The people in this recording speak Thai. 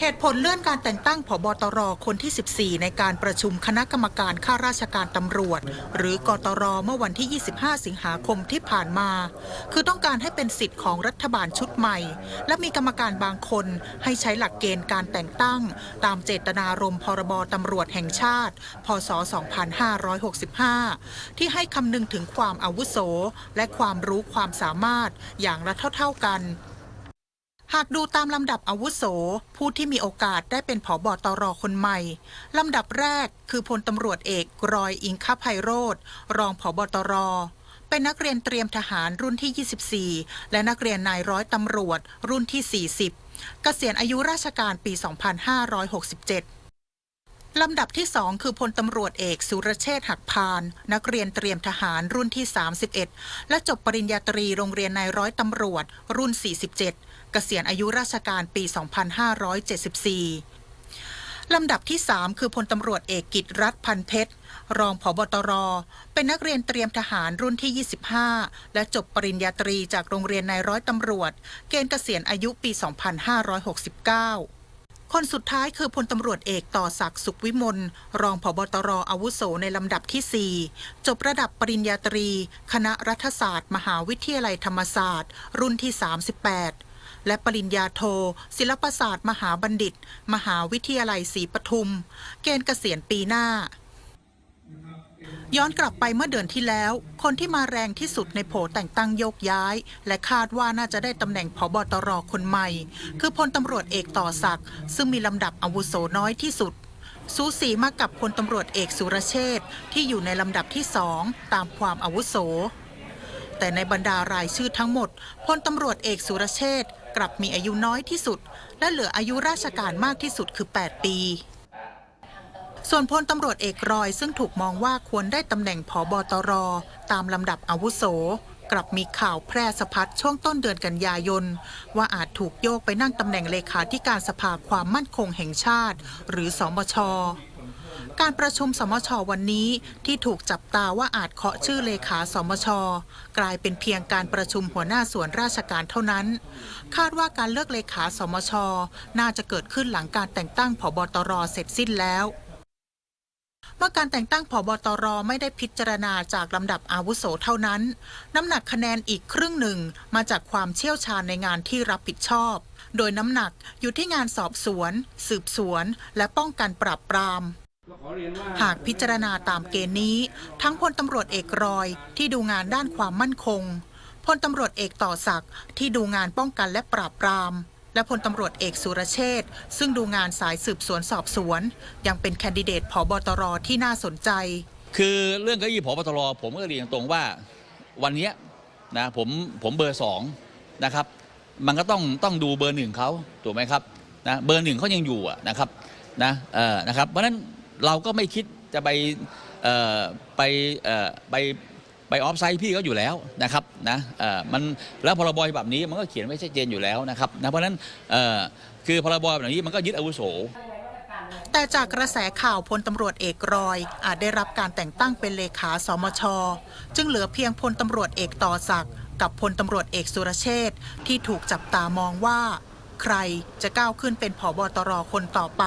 เหตุผลเลื่อนการแต่งตั้งผบตรคนที่ 14 ในการประชุมคณะกรรมการข้าราชการตำรวจ หรือกตรเมื่อวันที่ 25 สิงหาคมที่ผ่านมา คือต้องการให้เป็นสิทธิ์ของรัฐบาลชุดใหม่ และมีกรรมการบางคนให้ใช้หลักเกณฑ์การแต่งตั้ง ตามเจตนารมณ์พรบตำรวจแห่งชาติ พศ 2565 ที่ให้คำนึงถึงความอาวุโส และความรู้ความสามารถอย่างละเท่า ๆกัน หากดูตามลำดับอาวุโส ผู้ที่มีโอกาสได้เป็นผอบอตรคนใหม่ ลำดับแรกคือพลตำรวจเอกรอยอิงคภัยโรธรองผอบอตร เป็นนักเรียนเตรียมทหารรุ่นที่ 24 และนักเรียนนายร้อยตำรวจรุ่นที่ 40 เกษียณอายุราชการปี 2567 ลำดับที่ 2 คือพลตำรวจเอกสุรเชษฐ์หักพาน นักเรียนเตรียมทหารรุ่นที่ 31 และจบปริญญาตรีโรงเรียนนายร้อยตำรวจ รุ่น 47 เกษียณอายุราชการปี 2574 ลำดับที่ 3 คือพลตำรวจเอกกิตรัฐพันเพชร รองผบตร เป็นนักเรียนเตรียมทหารรุ่นที่ 25 และจบปริญญาตรีจากโรงเรียนนายร้อยตำรวจ เกณฑ์เกษียณอายุปี 2569 คนสุดท้ายคือพลตำรวจเอกต่อศักดิ์สุขวิมล รองผบตรอาวุโสในลำดับที่ 4 จบระดับปริญญาตรี คณะรัฐศาสตร์ มหาวิทยาลัยธรรมศาสตร์ รุ่นที่ 38 และปริญญาโท ศิลปศาสตร์ มหาบัณฑิต มหาวิทยาลัยศรีปทุม เกณฑ์เกษียณปีหน้า ย้อนกลับไปเมื่อเดือนที่แล้ว คนที่มาแรงที่สุดในโผแต่งตั้งโยกย้าย และคาดว่าน่าจะได้ตำแหน่งผบตรคนใหม่ คือพลตำรวจเอกต่อศักดิ์ซึ่งมีลำดับอาวุโสน้อยที่สุด สูสีมากับพลตำรวจเอกสุรเชษที่อยู่ในลำดับที่สองตามความอาวุโส แต่ในบรรดารายชื่อทั้งหมดพลตำรวจเอกสุรเชษกลับมีอายุน้อยที่สุด และเหลืออายุราชการมากที่สุดคือ 8 ปี ส่วนพลตำรวจเอกรอยซึ่งถูกมองว่าควรได้ตำแหน่งผอบอตร ตามลำดับอาวุโส กลับมีข่าวแพร่สะพัดช่วงต้นเดือนกันยายน ว่าอาจถูกโยกไปนั่งตำแหน่งเลขาธิการสภาความมั่นคงแห่งชาติ หรือสมชการประชุมสมชวันนี้ที่ถูกจับตาว่าอาจเคาะชื่อเลขาสมช กลายเป็นเพียงการประชุมหัวหน้าส่วนราชการเท่านั้น คาดว่าการเลือกเลขาสมช น่าจะเกิดขึ้นหลังการแต่งตั้งผบตรเสร็จสิ้นแล้ว เมื่อการแต่งตั้งผบตรไม่ได้พิจารณาจากลำดับอาวุโสเท่านั้น น้ำหนักคะแนนอีกครึ่งหนึ่งมาจากความเชี่ยวชาญในงานที่รับผิดชอบ โดยน้ำหนักอยู่ที่งานสอบสวน สืบสวน และป้องกันปราบปราม หากพิจารณาตามเกณฑ์นี้ ทั้งพลตำรวจเอกรอยที่ดูงานด้านความมั่นคงพลตำรวจเอกต่อศักดิ์ที่ดูงานป้องกันและปราบปราม และพลตำรวจเอกสุรเชษฐ์ซึ่งดูงานสายสืบสวนสอบสวน ยังเป็นแคนดิเดตผบตรที่น่าสนใจ คือเรื่องเก้าอี้ผบตรผมก็เรียนตรงว่าวันนี้นะผมผมเบอร์สองนะครับ มันก็ต้องต้องดูเบอร์หนึ่งเขาถูกไหมครับนะเบอร์หนึ่งเขายังอยู่นะครับนะเออนะครับเพราะฉะนั้นเราก็ไม่คิดจะไปเอ่อไปเอ่อไป ไปออฟไซด์พี่เขาอยู่แล้วนะครับนะเออมันแล้วพรบฉบับนี้มันก็เขียนไว้ชัดเจนอยู่แล้วนะครับนะเพราะนั้นเออคือพรบแบบนี้มันก็ยึดอาวุโสแต่จากกระแสข่าวพลตำรวจเอกรอยอาจได้รับการแต่งตั้งเป็นเลขาสมช จึงเหลือเพียงพลตำรวจเอกต่อศักดิ์กับพลตำรวจเอกสุรเชษฐ์ที่ถูกจับตามองว่า ใครจะก้าวขึ้นเป็นผอบตรคนต่อไป